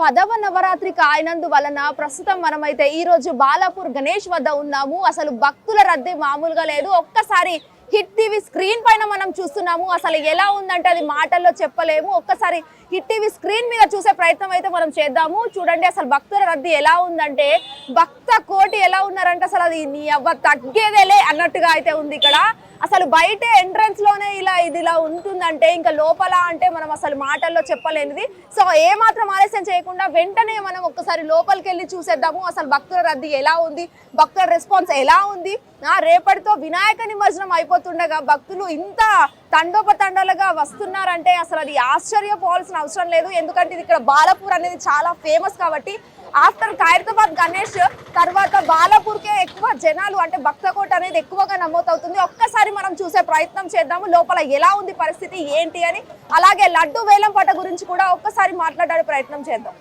పదవ నవరాత్రి కాయనందు వలన ప్రస్తుతం మనమైతే ఈ రోజు బాలాపూర్ గణేష్ వద్ద ఉన్నాము. అసలు భక్తుల రద్దీ మామూలుగా లేదు. ఒక్కసారి హిట్ టీవీ స్క్రీన్ పైన మనం చూస్తున్నాము. అసలు ఎలా ఉందంటే అది మాటల్లో చెప్పలేము. ఒక్కసారి హిట్ టీవీ స్క్రీన్ మీద చూసే ప్రయత్నం అయితే మనం చేద్దాము. చూడండి అసలు భక్తుల రద్దీ ఎలా ఉందంటే భక్త కోటి ఎలా ఉన్నారంటే అసలు అది నీ అవ్వ తగ్గేదేలే అన్నట్టుగా అయితే ఉంది ఇక్కడ. అసలు బయట ఎంట్రన్స్లోనే ఇలా ఇది ఇలా ఉంటుందంటే ఇంకా లోపల అంటే మనం అసలు మాటల్లో చెప్పలేనిది. సో ఏ మాత్రం ఆలస్యం చేయకుండా వెంటనే మనం ఒక్కసారి లోపలికి వెళ్ళి చూసేద్దాము. అసలు భక్తుల రద్దీ ఎలా ఉంది? భక్తుల రెస్పాన్స్ ఎలా ఉంది? ఆ రేపటితో వినాయక నిమజ్జనం అయిపోతుండగా భక్తులు ఇంత తండోపతండాలుగా వస్తున్నారంటే అసలు అది ఆశ్చర్యపోవాల్సిన అవసరం లేదు. ఎందుకంటే ఇది ఇక్కడ బాలపూర్ అనేది చాలా ఫేమస్ కాబట్టి ఆఫ్టర్ ఖైరతాబాద్ గణేష్ తర్వాత బాలాపూర్కే ఎక్కువ జనాలు అంటే భక్తకోట అనేది ఎక్కువగా నమోదవుతుంది. ఒక్కసారి మనం చూసే ప్రయత్నం చేద్దాము. లోపల ఎలా ఉంది పరిస్థితి ఏంటి అని. అలాగే లడ్డు వేలంపాట గురించి కూడా ఒక్కసారి మాట్లాడే ప్రయత్నం చేద్దాం.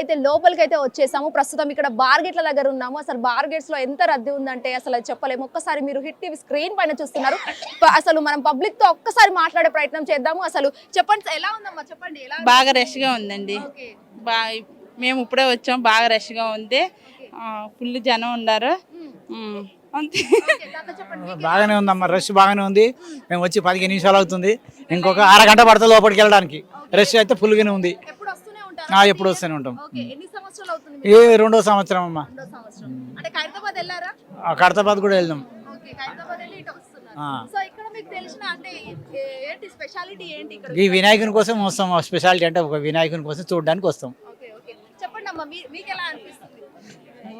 అయితే లోపలికి అయితే వచ్చేసాము. ప్రస్తుతం ఇక్కడ బార్గెట్ల దగ్గర ఉన్నాము. అసలు బార్గెట్స్లో ఎంత రద్దీ ఉందంటే అసలు అది చెప్పలేము. ఒక్కసారి మీరు హిట్ టీవీ స్క్రీన్ పైన చూస్తున్నారు. అసలు మనం పబ్లిక్తో ఒక్కసారి మాట్లాడే ప్రయత్నం చేద్దాము. అసలు చెప్పండి ఎలా ఉందమ్మా? చెప్పండి ఎలా? బాగా రష్గా ఉందండి. ఓకే. బా మేము ఇప్పుడే వచ్చాం. బాగా రష్గా ఉంది. ఫుల్ జనం ఉన్నారు. అంతే. ఓకే, తాత చెప్పండి. బాగానే ఉందమ్మా. రష్ బాగానే ఉంది. మేము వచ్చి పదిహేను నిమిషాలు అవుతుంది. ఇంకొక అరగంట పడుతుంది లోపలికి వెళ్ళడానికి. రష్ అయితే ఫుల్గానే ఉంది. ఉంటారు ఆ, ఎప్పుడు వస్తూనే ఉంటాం. ఓకే ఎన్ని సంవత్సరాలు అవుతుంది ఏ? రెండో సంవత్సరం అమ్మా. రెండో సంవత్సరం. అంటే ఖైరతాబాద్ వెళ్ళారా? ఆ, ఖైరతాబాద్ కూడా వెళ్దాం. ఓకే ఖైరతాబాద్ వెళ్ళి ఇటు వస్తున్నారు. ఆ. సో ఇక్కడ మీకు తెలిసిన అంటే ఏ- ఏంటి స్పెషాలిటీ ఏంటి ఇక్కడ? ఈ వినాయకుని కోసం వస్తాం స్పెషాలిటీ అంటే ఒక వినాయకుని కోసం చూడడానికి వస్తాం. Okay okay. చెప్పండి అమ్మా మీ- మీకు ఎలా అనిపిస్తుంది?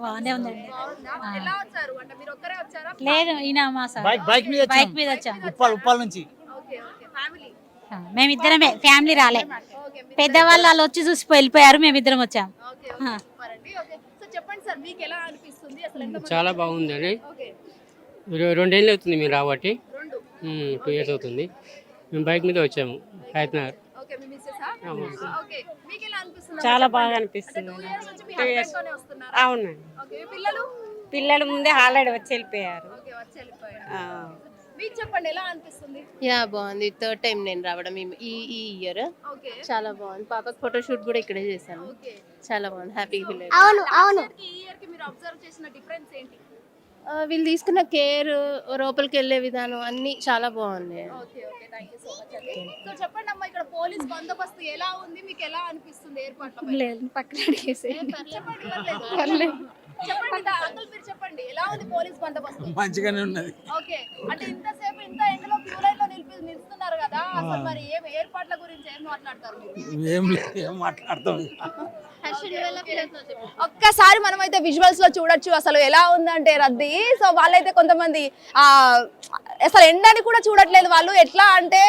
బాగానే ఉందండి. బాగుందా? ఎలా వచ్చారు? అంటే మీరు ఒక్కరే వచ్చారా? లేదు ఈయన మా సార్. బైక్ బైక్ మీద వచ్చాం. బైక్ మీద వచ్చాం. ఉప్పాల్ ఉప్పాల్ నుంచి. Okay okay. ఫ్యామిలీ? ఆ, మేమిద్దరమే ఫ్యామిలీ రాలే. పెద్దవాళ్ళు వాళ్ళు వచ్చి చూసి వెళ్ళిపోయారు మేమిద్దరం వచ్చాం. ఓకే ఓకే సూపరండి. ఓకే సో చెప్పండి సార్ మీకు ఎలా అనిపిస్తుంది? అసలు ఎంత చాలా బాగుందండి. రెండేళ్ళు అవుతుంది మీరు రాబట్టి. రెండు. టూ ఇయర్స్ అవుతుంది. మేము బైక్ మీద వచ్చాము హైదరాబాద్ ఓకే మీ మిస్సెస్ ఓకే మీకు ఎలా అనిపిస్తుంది? చాలా. బాగా అనిపిస్తుంది టూ ఇయర్స్ నుంచి మీ హస్బెండ్ తోనే వస్తున్నారా? అవును ఓకే మీ పిల్లలు? పిల్లలు ముందే ఆల్రెడీ వచ్చి వెళ్ళిపోయారు. మీకు చెప్పండి ఎలా అనిపిస్తుంది? యా బాగుంది. థర్డ్ టైం నేను రావడం ఈ- ఈ ఈ ఇయర్. ఓకే. చాలా బాగుంది. పాపకి ఫోటోషూట్ కూడా ఇక్కడే చేశాను. ఓకే. చాలా బాగుంది. హ్యాపీ ఫీల్ అవును అవును. ఈ ఇయర్కి మీరు అబ్జర్వ్ చేసిన డిఫరెన్స్ ఏంటి? వీళ్ళు తీసుకున్న కేర్ లోపలికి వెళ్ళే విధానం అన్ని చాలా బాగున్నాయి. Okay okay. Thank you so much అండి. సో చెప్పండి అమ్మా ఇక్కడ పోలీస్ బందోబస్తు ఎలా ఉంది? మీకు ఎలా అనిపిస్తుంది ఏర్పాట్ల లేదు పక్కన అడిగేసి చెప్పండి పర్లేదు. చెప్పండి దా- అంకుల్ మీరు చెప్పండి. ఎలా ఉంది పోలీస్ బందోబస్తు? మంచిగానే ఉన్నది. ఓకే అంటే ఇంతసేపు ఇంత ఎండలో క్యూ లైన్లో నిలిపి నిలుస్తున్నారు కదా అసలు మరి ఏం ఏర్పాట్ల గురించి ఏం మాట్లాడతారు మీరు? ఏం లేదు ఏం మాట్లాడతాం ఒక్కసారి మనం అయితే విజువల్స్లో చూడొచ్చు అసలు ఎలా ఉందంటే రద్దీ. సో వాళ్ళైతే కొంతమంది ఆ అసలు ఎండని కూడా చూడట్లేదు వాళ్ళు. ఎట్లా అంటే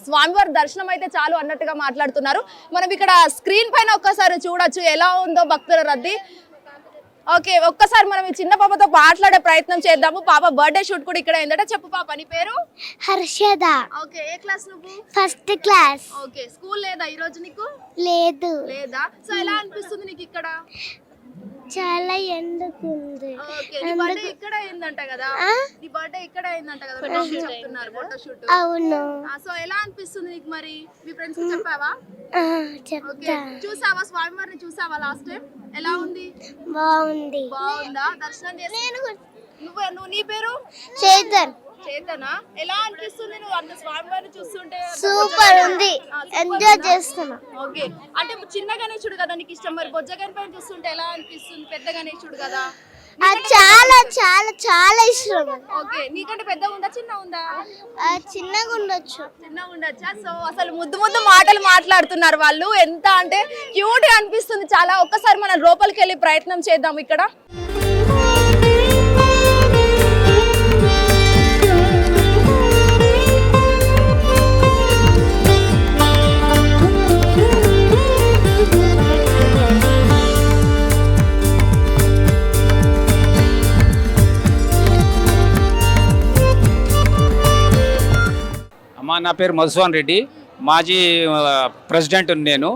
స్వామివారి దర్శనం అయితే చాలు అన్నట్టుగా మాట్లాడుతున్నారు. మనం ఇక్కడ స్క్రీన్ పైన ఒక్కసారి చూడొచ్చు ఎలా ఉందో భక్తుల రద్దీ. ఓకే ఒక్కసారి మనం ఈ చిన్న పాపతో మాట్లాడే ప్రయత్నం చేద్దాము. పాప బర్త్డే షూట్ కూడా ఇక్కడ ఏంటంటే చెప్పు పాప నీ పేరు? హర్షద. ఓకే ఏ క్లాస్ నువ్వు? First class. ఓకే స్కూల్ లేదా ఈ రోజు నీకు? లేదు. లేదా? సో ఎలా అనిపిస్తుంది నీకు ఇక్కడ? చాలా ఎందుకుంది? ఓకే నీ బర్త్డే ఇక్కడ అయిందంట కదా? నీ బర్త్డే ఇక్కడ అయిందంట కదా చెప్తున్నారు ఫోటో షూట్ అవును. సో ఎలా అనిపిస్తుంది నీకు మరి? మీ ఫ్రెండ్స్కి చెప్పావా? చెప్తా. చూసావా? స్వామివారిని చూసావా లాస్ట్ టైం ఎలా ఉంది? బాగుంది. బాగుందా? దర్శనం చేసి నువ్వు నువ్వు నీ పేరు? చేతన్ చేతనా? ఎలా అనిపిస్తుంది నువ్వు అంత స్వామివారిని చూస్తుంటే? సూపర్ ఉంది. ఎంజాయ్? చేస్తున్నా. ఓకే. అంటే చిన్న గణేశుడు కదా నీకు ఇష్టం. మరి బొజ్జ గణపతిని చూస్తుంటే ఎలా అనిపిస్తుంది? పెద్ద గణేశుడు కదా? చాలా చాలా చాలా ఇష్టం. ఓకే. నీకంటే పెద్ద ఉందా చిన్న ఉందా? చిన్నగా ఉండొచ్చు. చిన్న ఉండొచ్చా? సో అసలు ముద్దు ముద్దు మాటలు మాట్లాడుతున్నారు వాళ్ళు. ఎంత అంటే క్యూట్గా అనిపిస్తుంది చాలా. ఒక్కసారి మనం లోపలికి వెళ్ళి ప్రయత్నం చేద్దాం ఇక్కడ. మా నా పేరు మధుసూదన్ రెడ్డి. మాజీ ప్రెసిడెంట్ నేను.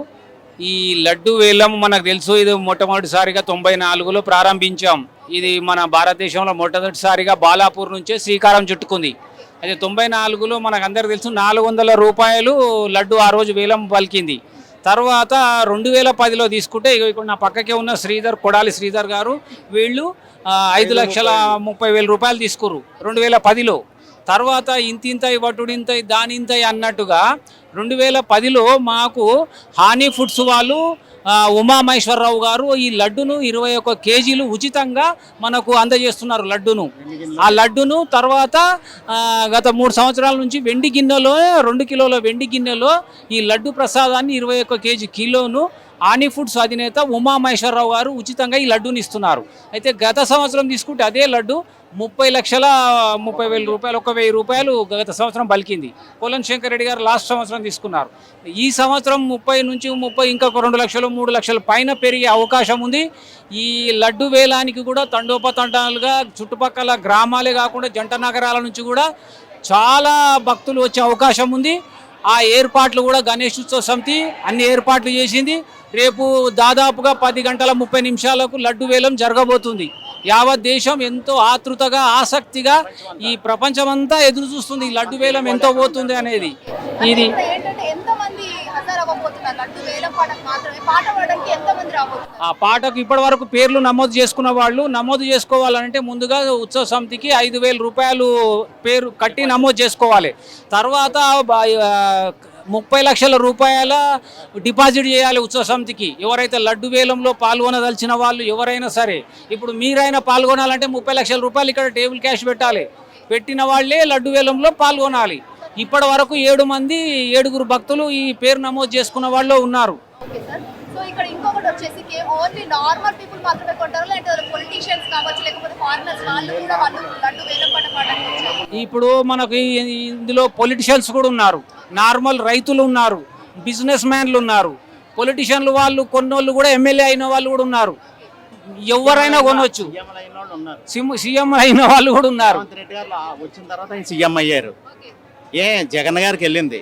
ఈ లడ్డు వేలం మనకు తెలుసు ఇది మొట్టమొదటిసారిగా తొంభై నాలుగులో ప్రారంభించాం. ఇది మన భారతదేశంలో మొట్టమొదటిసారిగా బాలాపూర్ నుంచే శ్రీకారం చుట్టుకుంది. అయితే తొంభై నాలుగులో మనకు అందరికి తెలుసు నాలుగు వందల రూపాయలు లడ్డు ఆ రోజు వేలం పలికింది. తర్వాత రెండు వేల పదిలో తీసుకుంటే ఇక్కడ నా పక్కకే ఉన్న శ్రీధర్ కొడాలి శ్రీధర్ గారు వీళ్ళు ఐదు లక్షల ముప్పై వేల రూపాయలు తీసుకురు రెండు వేల పదిలో. తర్వాత ఇంతింత వటుడింత దానింత అన్నట్టుగా రెండు వేల పదిలో మాకు హానీ ఫుడ్స్ వాళ్ళు ఉమామహేశ్వరరావు గారు ఈ లడ్డును ఇరవై ఒక్క కేజీలు ఉచితంగా మనకు అందజేస్తున్నారు లడ్డును. ఆ లడ్డును తర్వాత గత మూడు సంవత్సరాల నుంచి వెండి గిన్నెలో రెండు కిలోల వెండి గిన్నెలో ఈ లడ్డు ప్రసాదాన్ని ఇరవై ఒక్క కేజీ కిలోను ఆని ఫుడ్స్ అధినేత ఉమామహేశ్వరరావు గారు ఉచితంగా ఈ లడ్డూని ఇస్తున్నారు. అయితే గత సంవత్సరం తీసుకుంటే అదే లడ్డు ముప్పై లక్షల ముప్పై వేల రూపాయలు ఒక వెయ్యి రూపాయలు గత సంవత్సరం పలికింది. పోలం శంకర్ రెడ్డి గారు లాస్ట్ సంవత్సరం తీసుకున్నారు. ఈ సంవత్సరం ముప్పై నుంచి ముప్పై ఇంకొక రెండు లక్షలు మూడు లక్షల పైన పెరిగే అవకాశం ఉంది. ఈ లడ్డు వేలానికి కూడా తండోపతండాలుగా చుట్టుపక్కల గ్రామాలే కాకుండా జంట నగరాల నుంచి కూడా చాలా భక్తులు వచ్చే అవకాశం ఉంది. ఆ ఏర్పాట్లు కూడా గణేష్ ఉత్సవ సమితి అన్ని ఏర్పాట్లు చేసింది. రేపు దాదాపుగా పది గంటల ముప్పై నిమిషాలకు లడ్డు వేలం జరగబోతుంది. యావత్ దేశం ఎంతో ఆతృతగా ఆసక్తిగా ఈ ప్రపంచమంతా ఎదురు చూస్తుంది. ఈ లడ్డు వేలం ఎంతో పోతుంది అనేది. ఇది ఆ పాటకు ఇప్పటి వరకు పేర్లు నమోదు చేసుకున్న వాళ్ళు నమోదు చేసుకోవాలంటే ముందుగా ఉత్సవ సమితికి ఐదు వేల రూపాయలు పేరు కట్టి నమోదు చేసుకోవాలి. తర్వాత ముప్పై లక్షల రూపాయల డిపాజిట్ చేయాలి ఉత్సవ సమితికి. ఎవరైతే లడ్డు వేలంలో పాల్గొనదలిచిన వాళ్ళు ఎవరైనా సరే ఇప్పుడు మీరైనా పాల్గొనాలంటే ముప్పై లక్షల రూపాయలు ఇక్కడ టేబుల్ క్యాష్ పెట్టాలి. పెట్టిన వాళ్ళే లడ్డు వేలంలో పాల్గొనాలి. ఇప్పటి వరకు ఏడు మంది ఏడుగురు భక్తులు ఈ పేరు నమోదు చేసుకున్న వాళ్ళు ఉన్నారు. Okay sir. సో ఇక్కడ ఇంకొకటి వచ్చేసి ఓన్లీ నార్మల్ పీపుల్ మాత్రమే కొంటారు? లేకపోతే పొలిటీషియన్స్ కావచ్చు లేకపోతే ఫారినర్స్ వాళ్ళు కూడా వాళ్ళు లడ్డు వేలం పాట పాడడానికి వచ్చారు. ఇప్పుడు మనకు ఇందులో పొలిటిషియన్స్ కూడా ఉన్నారు. నార్మల్ రైతులు ఉన్నారు బిజినెస్ మ్యాన్లు ఉన్నారు పొలిటిషియన్లు వాళ్ళు కొన్నోళ్ళు కూడా ఎమ్మెల్యే అయిన వాళ్ళు కూడా ఉన్నారు. ఎవరైనా కొనవచ్చు సీఎం అయిన వాళ్ళు కూడా ఉన్నారు. వచ్చిన తర్వాత సీఎం అయ్యారు. ఏ జగన్ గారికి వెళ్ళింది.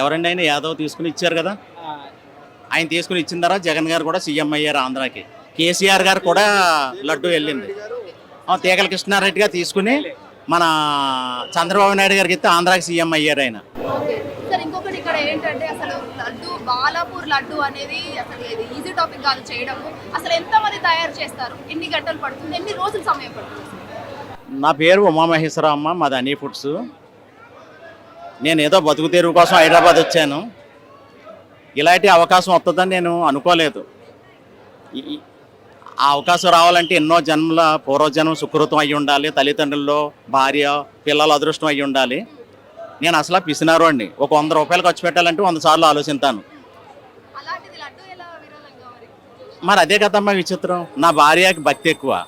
ఎవరండి ఆయన? యాదవ్ తీసుకుని ఇచ్చారు కదా. ఆయన తీసుకుని ఇచ్చిన తర్వాత జగన్ గారు కూడా సీఎం అయ్యారు ఆంధ్రాకి. కేసీఆర్ గారు కూడా లడ్డు వెళ్ళింది. తీగల కృష్ణారెడ్డి గారు తీసుకుని మన చంద్రబాబు నాయుడు గారికి ఇస్తే ఆంధ్రాకి సీఎం అయ్యారు ఆయన ఓకే సార్ ఇంకొకటి ఇక్కడ ఏంటంటే అసలు లడ్డు బాలాపూర్ లడ్డు అనేది అసలు ఇది ఈజీ టాపిక్ కాదు చేయడము. అసలు ఎంతమంది తయారు చేస్తారు? ఎన్ని గంటలు పడుతుంది? ఎన్ని రోజులు సమయం పడుతుంది? నా పేరు ఉమామహేశ్వరమ్మ మాది అనీ ఫుడ్స్. నేను ఏదో బతుకు తెరువు కోసం హైదరాబాద్ వచ్చాను. ఇలాంటి అవకాశం వస్తుందని నేను అనుకోలేదు. ఆ అవకాశం రావాలంటే ఎన్నో జన్మల పూర్వజన్మ సుకృతం అయి ఉండాలి. తల్లిదండ్రుల్లో భార్య పిల్లల అదృష్టం అయి ఉండాలి. నేను అసలు పిసినారు అండి. ఒక వంద రూపాయలు ఖర్చు పెట్టాలంటే వంద సార్లు ఆలోచిస్తాను. మరి? మరి అదే కదమ్మా విచిత్రం. నా భార్యకి భక్తి ఎక్కువ.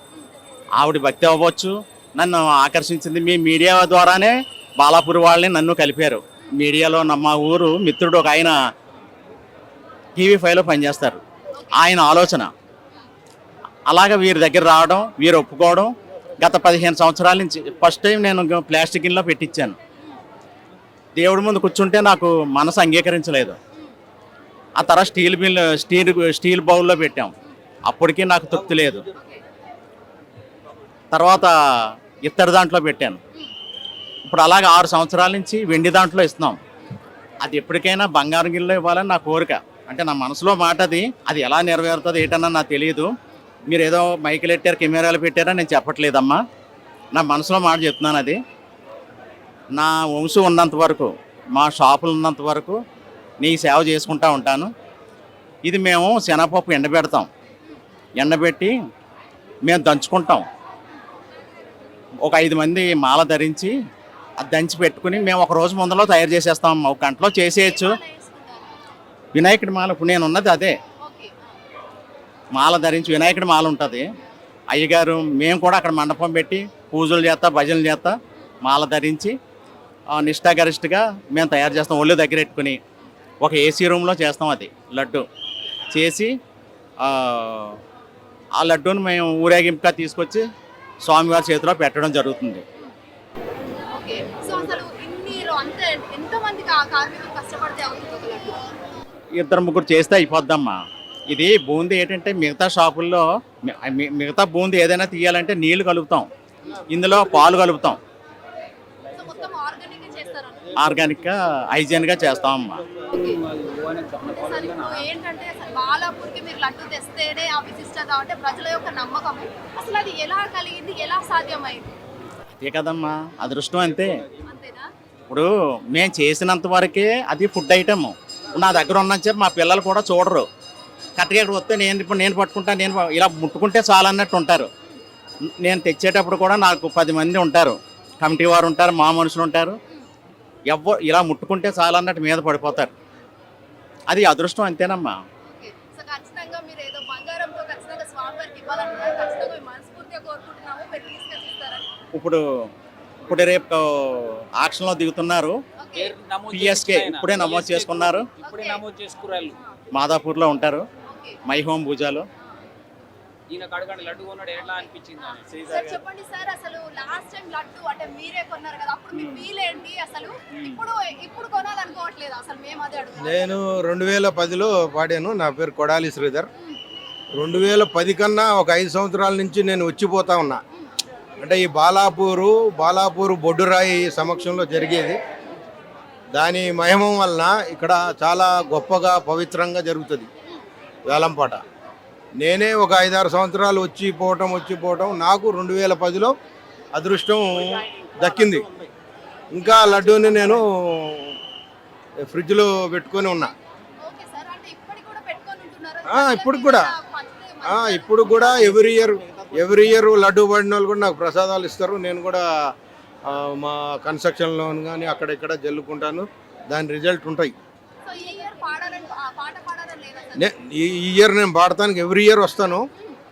ఆవిడ భక్తి అవ్వచ్చు. నన్ను ఆకర్షించింది మీ మీడియా ద్వారానే బాలాపూర్ వాళ్ళని నన్ను కలిపారు. మీడియాలో నా మా ఊరు మిత్రుడు ఒక ఆయన టీవీ ఫైవ్లో పనిచేస్తారు. ఆయన ఆలోచన. అలాగ వీరి దగ్గర రావడం వీరు ఒప్పుకోవడం గత పదిహేను సంవత్సరాల నుంచి ఫస్ట్ టైం నేను ప్లాస్టిక్ గిన్నెలో పెట్టించాను. దేవుడి ముందు కూర్చుంటే నాకు మనసు అంగీకరించలేదు. ఆ తర్వాత స్టీల్ బిల్ స్టీల్ స్టీల్ బౌల్లో పెట్టాం. అప్పటికీ నాకు తృప్తి లేదు. తర్వాత ఇత్తడి దాంట్లో పెట్టాను. ఇప్పుడు అలాగే ఆరు సంవత్సరాల నుంచి వెండి దాంట్లో ఇస్తున్నాం. అది ఎప్పటికైనా బంగారం గిల్లో ఇవ్వాలని నా కోరిక. అంటే నా మనసులో మాట అది. అది ఎలా నెరవేరుతుంది ఏంటన్నా నాకు తెలియదు. మీరు ఏదో మైకులు పెట్టారు కెమెరాలు పెట్టారా నేను చెప్పట్లేదమ్మా. నా మనసులో మాట చెప్తున్నాను అది. నా వంశం ఉన్నంత వరకు మా షాపులు ఉన్నంత వరకు నీ సేవ చేసుకుంటా ఉంటాను. ఇది మేము శనగపప్పు ఎండబెడతాం. ఎండబెట్టి మేము దంచుకుంటాం. ఒక ఐదు మంది మాల ధరించి అది దంచి పెట్టుకుని మేము ఒక రోజు ముందులో తయారు చేసేస్తాం. ఒక గంటలో చేసేయచ్చు. వినాయకుడి మాల ఇప్పుడు నేను ఉన్నది అదే. మాల ధరించి వినాయకుడి మాల ఉంటుంది. అయ్యగారు మేము కూడా అక్కడ మండపం పెట్టి పూజలు చేస్తా భజనలు చేస్తా మాల ధరించి నిష్ఠాగరిష్ఠగా మేము తయారు చేస్తాం. ఒళ్ళు దగ్గర పెట్టుకుని ఒక ఏసీ రూమ్లో చేస్తాం అది లడ్డు. చేసి ఆ, లడ్డూని మేము ఊరేగింపుగా తీసుకొచ్చి స్వామివారి చేతిలో పెట్టడం జరుగుతుంది. ఇద్దరు ముగ్గురు చేస్తే అయిపోద్దమ్మా. ఇది బూందీ ఏంటంటే మిగతా షాపుల్లో మిగతా బూందీ ఏదైనా తీయాలంటే నీళ్ళు కలుపుతాం. ఇందులో పాలు కలుపుతాం సో మొత్తం ఆర్గానిక్ చేస్తారు ఆర్గానిక్గా హైజీన్గా చేస్తామమ్మా. అంటే సార్ ఇప్పుడు ఏంటంటే అసలు బాలాపూర్కి మీరు లడ్డు తెస్తేనే ఆ విశిష్టత అంటే ప్రజల యొక్క నమ్మకము అసలు అది ఎలా కలిగింది? ఎలా సాధ్యమైంది? అదే కదమ్మా అదృష్టం అంతే. అంతేనా? ఇప్పుడు మేము చేసినంత వరకే అది ఫుడ్ ఐటమ్. నా దగ్గర ఉన్నంత చెప్పి మా పిల్లలు కూడా చూడరు. కరెక్ట్గా ఇక్కడ వస్తే నేను ఇప్పుడు నేను పట్టుకుంటా నేను ఇలా ముట్టుకుంటే చాలు అన్నట్టు ఉంటారు. నేను తెచ్చేటప్పుడు కూడా నాకు పది మంది ఉంటారు. కమిటీ వారు ఉంటారు మా మనుషులు ఉంటారు. ఎవ్వ ఇలా ముట్టుకుంటే చాలు అన్నట్టు మీద పడిపోతారు. అది అదృష్టం అంతేనమ్మా. ఇప్పుడు ఇప్పుడు రేపు ఆక్షన్లో దిగుతున్నారు. ఓకే. పిఎస్కే ఇప్పుడే నమోదు చేసుకున్నారు. మాదాపూర్లో ఉంటారు. ఓకే. మై హోమ్ భుజాలు. ఈయన కడగండి లడ్డు కొన్నాడు ఎట్లా అనిపించింది అని. సార్ చెప్పండి సార్ అసలు లాస్ట్ టైం లడ్డు అంటే మీరే కొన్నారు కదా అప్పుడు మీ ఫీల్ ఏంటి అసలు? ఇప్పుడు ఇప్పుడు కొనాలనుకోవట్లేదు అసలు మేము అదే అడుగుతాం నేను రెండు వేల పదిలో పాడాను నా పేరు కొడాలి శ్రీధర్. రెండు వేల పది కన్నా ఒక ఐదు సంవత్సరాల నుంచి నేను వచ్చిపోతా ఉన్నా. అంటే ఈ బాలాపూరు బాలాపూరు బొడ్డురాయి సమక్షంలో జరిగేది. దాని మహిమం వలన ఇక్కడ చాలా గొప్పగా పవిత్రంగా జరుగుతుంది. వేలంపాట. నేనే ఒక ఐదారు సంవత్సరాలు వచ్చి పోవటం వచ్చి పోవటం నాకు రెండు వేల పదిలో అదృష్టం దక్కింది. ఇంకా లడ్డూని నేను ఫ్రిడ్జ్లో పెట్టుకొని ఉన్నా. ఇప్పటికి కూడా ఇప్పుడు కూడా. Every year every year laddu పడిన వాళ్ళు కూడా నాకు ప్రసాదాలు ఇస్తారు. నేను కూడా మా కన్స్ట్రక్షన్లో కానీ అక్కడ ఇక్కడ జల్లుకుంటాను. దాని రిజల్ట్ ఉంటాయి. ఈ ఇయర్ ఈ ఇయర్ నేను పాడటానికి ఎవ్రీ ఇయర్ వస్తాను.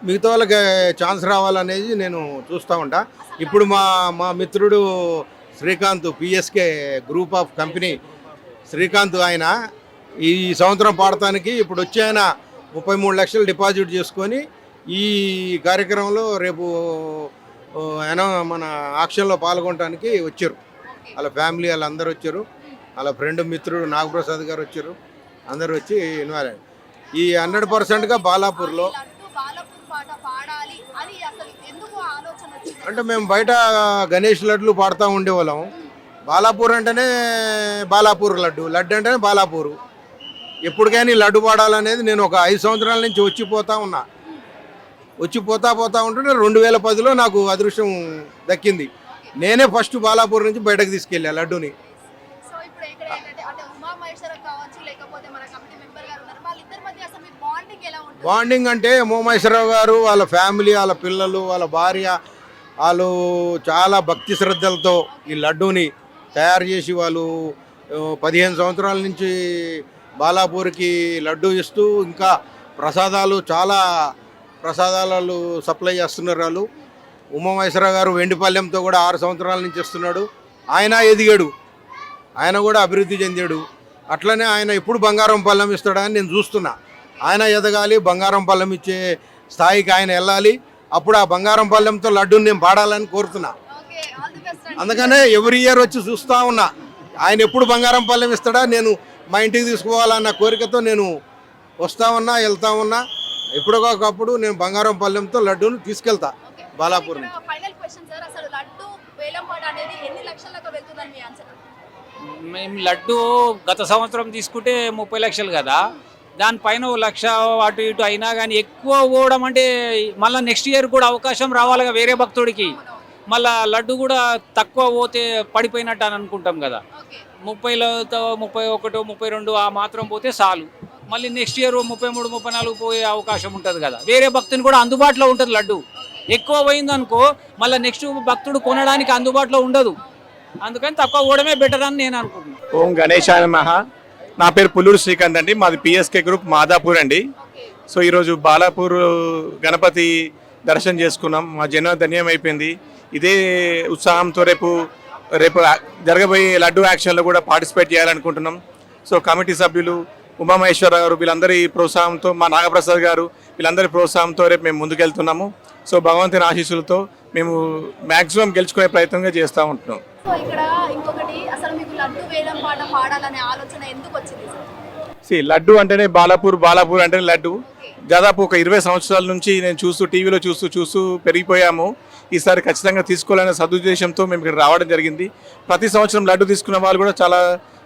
మిగతా వాళ్ళకి ఛాన్స్ రావాలనేది నేను చూస్తూ ఉంటా. ఇప్పుడు మా మా మిత్రుడు Srikanth PSK group of company Srikanth ఆయన ఈ సంవత్సరం పాడటానికి ఇప్పుడు వచ్చే ఆయన ముప్పై మూడు లక్షలు డిపాజిట్ చేసుకొని ఈ కార్యక్రమంలో రేపు ఆయన మన ఆక్షన్లో పాల్గొనడానికి వచ్చారు. వాళ్ళ ఫ్యామిలీ వాళ్ళందరూ వచ్చారు. వాళ్ళ ఫ్రెండ్ మిత్రుడు నాగప్రసాద్ గారు వచ్చారు. అందరూ వచ్చి ఇన్వాల్వ్ అయ్యారు. ఈ హండ్రెడ్ పర్సెంట్గా బాలాపూర్లో. అంటే మేము బయట గణేష్ లడ్లు పాడుతూ ఉండేవాళ్ళం. బాలాపూర్ అంటేనే బాలాపూర్ లడ్డు లడ్డు అంటేనే బాలాపూరు. ఎప్పటికైనా లడ్డు పాడాలనేది నేను ఒక ఐదు సంవత్సరాల నుంచి వచ్చిపోతా ఉన్నా. వచ్చి పోతా పోతా ఉంటుంటే రెండు వేల పదిలో నాకు అదృష్టం దక్కింది. నేనే ఫస్ట్ బాలాపూర్ నుంచి బయటకు తీసుకెళ్ళా లడ్డుని సో ఇప్పుడు ఇక్కడ ఏంటంటే అంటే ఉమా మహేశ్వరం కావచ్చు లేకపోతే మన కమిటీ మెంబర్ గారు ఉన్నారు వాళ్ళిద్దరి మధ్య అసలు మీ బాండింగ్ అంటే మోమేశ్వరరావు గారు వాళ్ళ ఫ్యామిలీ వాళ్ళ పిల్లలు వాళ్ళ భార్య వాళ్ళు చాలా భక్తి శ్రద్ధలతో ఈ లడ్డూని తయారు చేసి వాళ్ళు పదిహేను సంవత్సరాల నుంచి బాలాపూర్కి లడ్డూ ఇస్తూ ఇంకా ప్రసాదాలు చాలా ప్రసాదాలు సప్లై చేస్తున్నారు వాళ్ళు. ఉమామహేశ్వరరావు గారు వెండిపల్లెంతో కూడా ఆరు సంవత్సరాల నుంచి ఇస్తున్నాడు. ఆయన ఎదిగాడు. ఆయన కూడా అభివృద్ధి చెందాడు. అట్లనే ఆయన ఎప్పుడు బంగారం పళ్ళెం ఇస్తాడని నేను చూస్తున్నా. ఆయన ఎదగాలి బంగారం పళ్ళెం ఇచ్చే స్థాయికి ఆయన వెళ్ళాలి. అప్పుడు ఆ బంగారం పళ్ళెంతో లడ్డూని నేను పాడాలని కోరుతున్నా. ఓకే ఆల్ ది బెస్ట్ అండి. అందుకనే ఎవ్రీ ఇయర్ వచ్చి చూస్తూ ఉన్నా. ఆయన ఎప్పుడు బంగారం పళ్ళెం ఇస్తాడా? నేను మా ఇంటికి తీసుకుపోవాలన్న కోరికతో నేను వస్తా ఉన్నా వెళ్తా ఉన్నా. ఎప్పుడొకప్పుడు నేను బంగారం పళ్ళెంతో లడ్డూని తీసుకెళ్తా ఓకే బాలాపూర్ నుంచి. ఫైనల్ క్వశ్చన్ సార్ అసలు లడ్డు వేలం పాట అనేది ఎన్ని లక్షలకు వెళ్తుందని మీ ఆన్సర్? మేము లడ్డు గత సంవత్సరం తీసుకుంటే ముప్పై లక్షలు కదా. దానిపైన లక్ష అటు ఇటు అయినా కానీ ఎక్కువ పోవడం అంటే మళ్ళీ నెక్స్ట్ ఇయర్ కూడా అవకాశం రావాలిగా వేరే భక్తుడికి. మళ్ళా లడ్డు కూడా తక్కువ పోతే పడిపోయినట్టు అని అనుకుంటాం కదా. ఓకే. ముప్పైలో ముప్పై ఒకటో ముప్పై రెండు ఆ మాత్రం పోతే చాలు. మళ్ళీ నెక్స్ట్ ఇయర్ ముప్పై మూడు ముప్పై నాలుగు పోయే అవకాశం ఉంటుంది కదా. వేరే భక్తుని కూడా అందుబాటులో ఉంటుంది లడ్డు. ఎక్కువ పోయింది అనుకో మళ్ళీ నెక్స్ట్ భక్తుడు కొనడానికి అందుబాటులో ఉండదు. అందుకని తక్కువ పోవడమే బెటర్ అని నేను అనుకుంటున్నాను ఓం గణేశాయ మహా నా పేరు పుల్లూరు శ్రీకాంత్ అండి. మాది పిఎస్కే గ్రూప్ మాదాపూర్ అండి. సో ఈరోజు బాలాపూర్ గణపతి దర్శనం చేసుకున్నాం. మా జన్మ ధన్యం అయిపోయింది. ఇదే ఉత్సాహంతో రేపు రేపు జరగబోయే లడ్డు యాక్షన్లో కూడా పార్టిసిపేట్ చేయాలనుకుంటున్నాం. సో కమిటీ సభ్యులు ఉమామహేశ్వర గారు వీళ్ళందరి ప్రోత్సాహంతో మా నాగప్రసాద్ గారు వీళ్ళందరి ప్రోత్సాహంతో రేపు మేము ముందుకెళ్తున్నాము. సో భగవంతుని ఆశీస్సులతో మేము మ్యాక్సిమం గెలుచుకునే ప్రయత్నంగా చేస్తూ ఉంటున్నాం. సో ఇక్కడ ఇంకొకటి అసలు మీకు లడ్డు వేలం పాట పాడాలనే ఆలోచన ఎందుకు వచ్చింది సార్? See, లడ్డు అంటేనే బాలాపూర్ బాలాపూర్ అంటేనే లడ్డు. దాదాపు ఒక ఇరవై సంవత్సరాల నుంచి నేను చూస్తూ టీవీలో చూస్తూ చూస్తూ పెరిగిపోయాము. ఈసారి ఖచ్చితంగా తీసుకోవాలనే సదుద్దేశంతో మేము ఇక్కడ రావడం జరిగింది. ప్రతి సంవత్సరం లడ్డు తీసుకున్న వాళ్ళు కూడా చాలా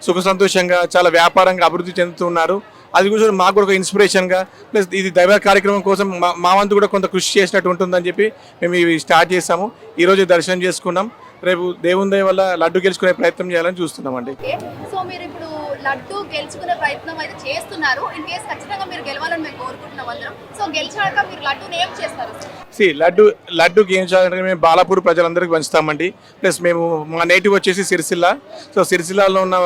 సుఖ సంతోషంగా చాలా వ్యాపారంగా అభివృద్ధి చెందుతున్నారు అది కూడా మాకు కూడా ఒక ఇన్స్పిరేషన్గా ప్లస్ ఇది దైవ కార్యక్రమం కోసం మా మా వంతు కూడా కొంత కృషి చేసినట్టు ఉంటుందని చెప్పి మేము ఇవి స్టార్ట్ చేసాము ఈరోజు దర్శనం చేసుకున్నాం. రేపు దేవుని దయ వల్ల లడ్డు గెలుచుకునే ప్రయత్నం చేయాలని చూస్తున్నామండి. సో మీరు ఇప్పుడు లడ్డు గెలుచుకునే ప్రయత్నం అయితే చేస్తున్నారు. ఇన్ కేస్ ఖచ్చితంగా మీరు గెలవాలని మేము కోరుకుంటున్నాం అందరం. సో గెలిచాక మీరు లడ్డూని ఏం చేస్తారు? సి లడ్డు లడ్డు మేము బాలాపూర్ ప్రజలందరికీ పంచుతామండి. ప్లస్ మేము మా నేటివ్ వచ్చేసి సిరిసిల్ల. సో సిరిసిల్లాలో ఉన్న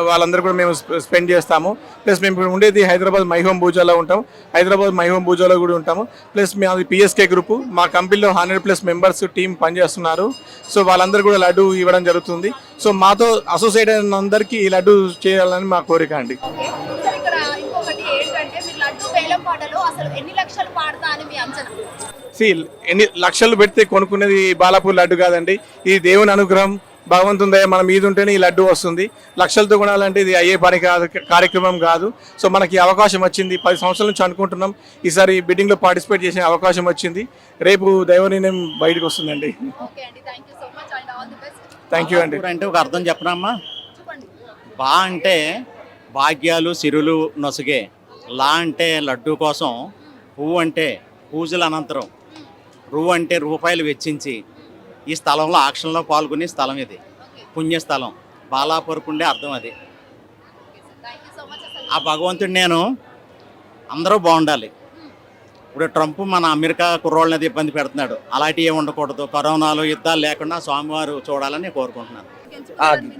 వాళ్ళందరూ కూడా మేము స్పె- స్పెండ్ చేస్తాము. ప్లస్ మేము ఇప్పుడు ఉండేది హైదరాబాద్ మైహోమ్ పూజాలో ఉంటాం హైదరాబాద్ మైహోమ్ పూజాలో కూడా ఉంటాము. ప్లస్ మేము పిఎస్కే గ్రూప్ మా కంపెనీలో హండ్రెడ్ ప్లస్ మెంబర్స్ టీం పనిచేస్తున్నారు. సో వాళ్ళందరూ కూడా లడ్డు ఇవ్వడం జరుగుతుంది. సో మాతో అసోసియేట్ అయిన అందరికీ ఈ లడ్డు చేయాలని మా కోరిక అండి. ఎన్ని లక్షలు పెడితే కొనుక్కునేది బాలాపూర్ లడ్డు కాదండి. ఇది దేవుని అనుగ్రహం భగవంతుని దయ మన మీద ఉంటేనే ఈ లడ్డు వస్తుంది. లక్షలతో కొనాలంటే ఇది అయ్యే పని కాదు కార్యక్రమం కాదు. సో మనకి అవకాశం వచ్చింది. పది సంవత్సరాల నుంచి అనుకుంటున్నాం. ఈసారి బిడ్డింగ్లో పార్టిసిపేట్ చేసే అవకాశం వచ్చింది. రేపు దైవనిర్ణయం బయటకు వస్తుందండి. ఓకే అండి. Thank you so much and all the best thank you అండి. బాలాపూర్ అంటే ఒక అర్థం చెప్పనమ్మా బా అంటే భాగ్యాలు సిరులు నొసగే. లా అంటే లడ్డు కోసం పువ్వు అంటే పూజల అనంతరం. రువ్వు అంటే రూపాయలు వెచ్చించి. ఈ స్థలంలో ఆక్షన్లో పాల్గొనే స్థలం ఇది. పుణ్యస్థలం. బాలాపూర్కు అర్థం అది. ఆ భగవంతుడు నేను అందరూ బాగుండాలి. ఇప్పుడు ట్రంప్ మన అమెరికా కుర్రోళ్ళని ఇబ్బంది పెడుతున్నాడు. అలాంటివి ఏమి ఉండకూడదు. కరోనాలు యుద్ధాలు లేకుండా స్వామివారు చూడాలని కోరుకుంటున్నాను.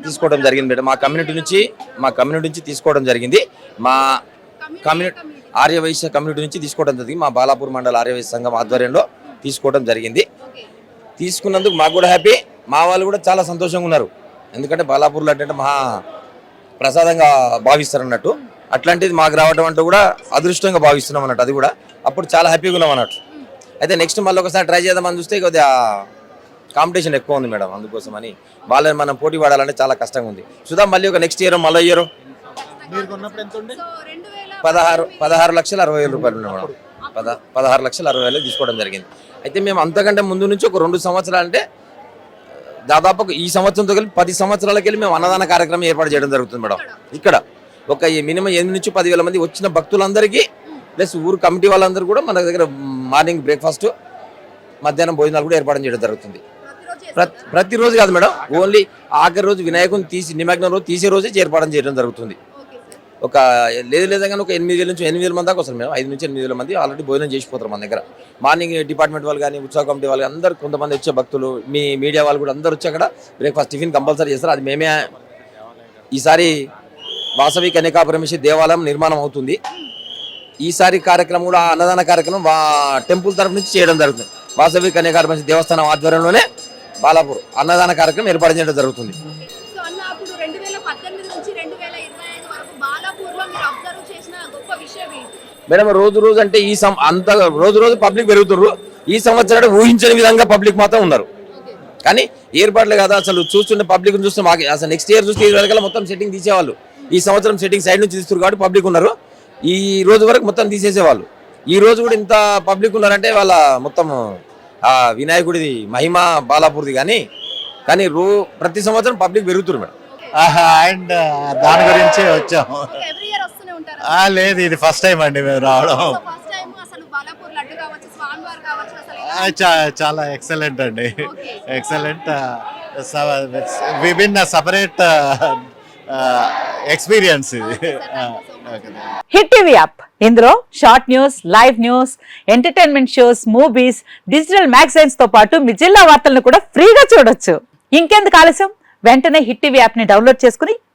తీసుకోవడం జరిగింది మేడం. మా కమ్యూనిటీ నుంచి మా కమ్యూనిటీ నుంచి తీసుకోవడం జరిగింది. మా కమ్యూనిటీ ఆర్యవైశ్య కమ్యూనిటీ నుంచి తీసుకోవడం జరిగింది. మా బాలాపూర్ మండల ఆర్యవైశ్య సంఘం ఆధ్వర్యంలో తీసుకోవడం జరిగింది. తీసుకున్నందుకు మాకు కూడా హ్యాపీ మా వాళ్ళు కూడా చాలా సంతోషంగా ఉన్నారు. ఎందుకంటే బాలాపూర్లో అంటే మహా ప్రసాదంగా భావిస్తారు అన్నట్టు అట్లాంటిది మాకు రావడం అంటే కూడా అదృష్టంగా భావిస్తున్నాం అన్నట్టు అది కూడా. అప్పుడు చాలా హ్యాపీగా ఉన్నాం అన్నట్టు. అయితే నెక్స్ట్ మళ్ళీ ఒకసారి ట్రై చేద్దామని చూస్తే కొద్దిగా కాంపిటీషన్ ఎక్కువ ఉంది మేడం అందుకోసమని. వాళ్ళని మనం పోటీ పడాలంటే చాలా కష్టంగా ఉంది. చూద్దాం మళ్ళీ ఒక నెక్స్ట్ ఇయర్ మళ్ళీ ఇయర్ పదహారు పదహారు లక్షల అరవై వేల రూపాయలు ఉన్నాయి మేడం. పద పదహారు లక్షల అరవై వేలు తీసుకోవడం జరిగింది. అయితే మేము అంతకంటే ముందు నుంచి ఒక రెండు సంవత్సరాలు అంటే దాదాపు ఈ సంవత్సరంతో కలిపి పది సంవత్సరాలకి వెళ్ళి మేము అన్నదాన కార్యక్రమం ఏర్పాటు చేయడం జరుగుతుంది మేడం. ఇక్కడ ఒక మినిమం ఎనిమిది నుంచి పదివేల మంది వచ్చిన భక్తులందరికీ ప్లస్ ఊరు కమిటీ వాళ్ళందరూ కూడా మన దగ్గర మార్నింగ్ బ్రేక్ఫాస్ట్ మధ్యాహ్నం భోజనాలు కూడా ఏర్పాటు చేయడం జరుగుతుంది. ప్రతిరోజు ప్రతి కాదు మేడం ఓన్లీ ఆఖరి రోజు వినాయకుని తీసి నిమగ్నం రోజు తీసే రోజే ఏర్పాటు చేయడం జరుగుతుంది. ఒక లేదు లేదా ఒక ఎనిమిది వేల నుంచి ఎనిమిది వేల మంది దాకా వస్తారు మేము ఐదు నుంచి ఎనిమిది వేల మంది ఆల్రెడీ భోజనం చేసిపోతారు మన దగ్గర. మార్నింగ్ డిపార్ట్మెంట్ వాళ్ళు కానీ ఉత్సవ కమిటీ వాళ్ళు అందరు కొంతమంది వచ్చే భక్తులు మీ మీడియా వాళ్ళు కూడా అందరూ వచ్చి అక్కడ బ్రేక్ఫాస్ట్ టిఫిన్ కంపల్సరీ చేస్తారు. అది మేమే ఈసారి వాసవి కన్యకా పరమేశ్వరి దేవాలయం నిర్మాణం అవుతుంది. ఈసారి కార్యక్రమం కూడా ఆ అన్నదాన కార్యక్రమం వా టెంపుల్ తరఫు నుంచి చేయడం జరుగుతుంది. వాసవి కన్యకా పరమేశ్వరి దేవస్థానం ఆధ్వర్యంలోనే బాలాపూర్ అన్నదాన కార్యక్రమం ఏర్పాటు చేయడం జరుగుతుంది. మేడం రోజు రోజు అంటే ఈ సం అంత రోజు రోజు పబ్లిక్ పెరుగుతున్నారు ఈ సంవత్సరం ఊహించని విధంగా పబ్లిక్ మాత్రం ఉన్నారు. కానీ ఏర్పాట్లే కదా అసలు. చూస్తుంటే పబ్లిక్ చూస్తే మాకు అసలు నెక్స్ట్ ఇయర్ చూస్తే ఈ వెనకాల మొత్తం సెట్టింగ్ తీసేవాళ్ళు. ఈ సంవత్సరం సెట్టింగ్ సైడ్ నుంచి తీస్తారు కాబట్టి పబ్లిక్ ఉన్నారు. ఈ రోజు వరకు మొత్తం తీసేసేవాళ్ళు. ఈ రోజు కూడా ఇంత పబ్లిక్ ఉన్నారంటే వాళ్ళ మొత్తం ఆ వినాయకుడిది మహిమ బాలాపూర్ది కానీ కానీ రో ప్రతి సంవత్సరం పబ్లిక్ పెరుగుతున్నారు మేడం. అండ్ దాని గురించి వచ్చాము. ఎవ్రీ ఇయర్ వస్తూనే ఉంటారు? లేదు ఇది ఫస్ట్ టైం అండి మేము రావడం. సో ఫస్ట్ టైం అసలు బాలాపూర్ లడ్డు కావచ్చు స్వామివారు కావచ్చు అసలు ఎలా? ఆ, చా- చాలా ఎక్సలెంట్ అండి. ఎక్సలెంట్ విభిన్న సపరేట్ ఎక్స్పీరియన్స్ ఇది. హిట్ టీవీ యాప్ ఇందులో short news live news entertainment shows movies digital మ్యాగజైన్స్తో పాటు మీ జిల్లా వార్తలను కూడా ఫ్రీగా చూడొచ్చు. ఇంకెందుకు ఆలస్యం? వెంటనే హిట్ టీవీ యాప్ని డౌన్లోడ్ చేసుకుని